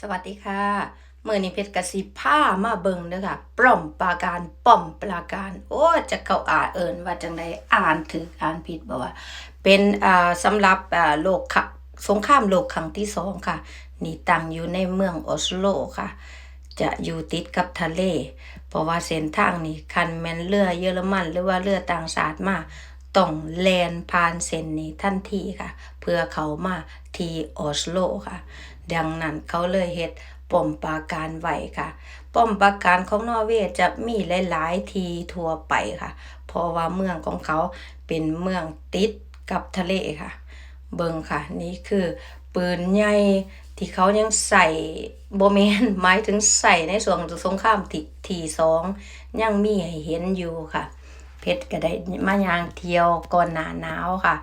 สวัสดีค่ะเมื่อนี้เพชรกสิผ้ามาเบิงเด้อค่ะปล่อมปราการป้อมปราการ โอ้จะเข้าอ่านเอิญว่าจังไดอ่านถึกอ่านผิดบ่ว่า เป็นอ่าสำหรับอ่าโลกค่ะสงครามโลกครั้งที่สองค่ะ นี่ตั้งอยู่ในเมืองออสโลค่ะ จะอยู่ติดกับทะเล เพราะว่าเส้นทางนี้คันแมนเรือเยอรมันหรือว่าเรือต่างชาติมา ต้องแลนผ่านเส้นนี้ทันทีค่ะ เพื่อเขามาที่ออสโลค่ะ ดังนั้นเขาเลยเฮ็ดป้อมปราการไว้ค่ะป้อมปราการของนอร์เวย์จะมีหลาย ๆ ทีทั่วไปค่ะ เพราะว่าเมืองของเขาเป็นเมืองติดกับทะเลค่ะ เบิงค่ะ นี่คือปืนใหญ่ที่เขายังใส่โบแมนหมายถึงใส่ในส่วนสงครามที่ที่สองยังมีให้เห็นอยู่ค่ะ เพชรก็ได้มายางเที่ยวก่อนหนาหนาวค่ะ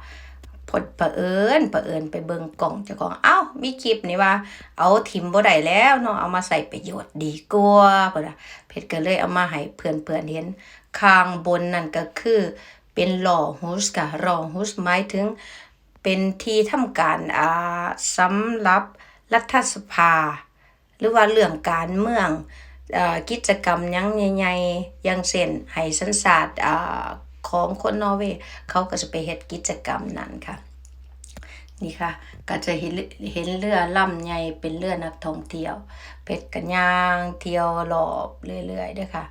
พดเผอิญเผอิญไปเบิงกล่องเจ้าของเอ้ามีคลิปนี่ว่า เอาทิมบ่ได้แล้วเนาะเอามาใส่ประโยชน์ดีกว่าเพิ่นน่ะเพชรก็เลยเอามาให้เพื่อนๆเห็นข้างบนนั่นก็คือ เป็นหล่อฮุสค่ะหล่อฮุสหมายถึง เป็นที่ทำการอ่าสำหรับรัฐสภา หรือว่าเรื่องการเมือง กิจกรรมยังใหญ่ๆอย่างเช่นให้สัญชาติของคนนอร์เวย์เขาก็จะไปเฮ็ดกิจกรรมนั้นค่ะนี่ค่ะก็จะเห็นเห็นเรือลำใหญ่เป็นเรือนักท่องเที่ยว เป็ดกันย่างเที่ยวรอบเรื่อยๆด้วยค่ะ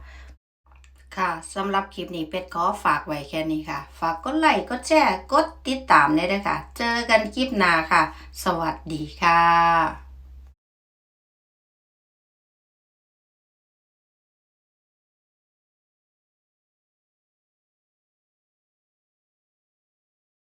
ค่ะสำหรับคลิปนี้เป็ดขอฝากไว้แค่นี้ค่ะ ฝากกดไลค์กดแชร์กดติดตามได้ด้วยค่ะ เจอกันคลิปหน้าค่ะ สวัสดีค่ะ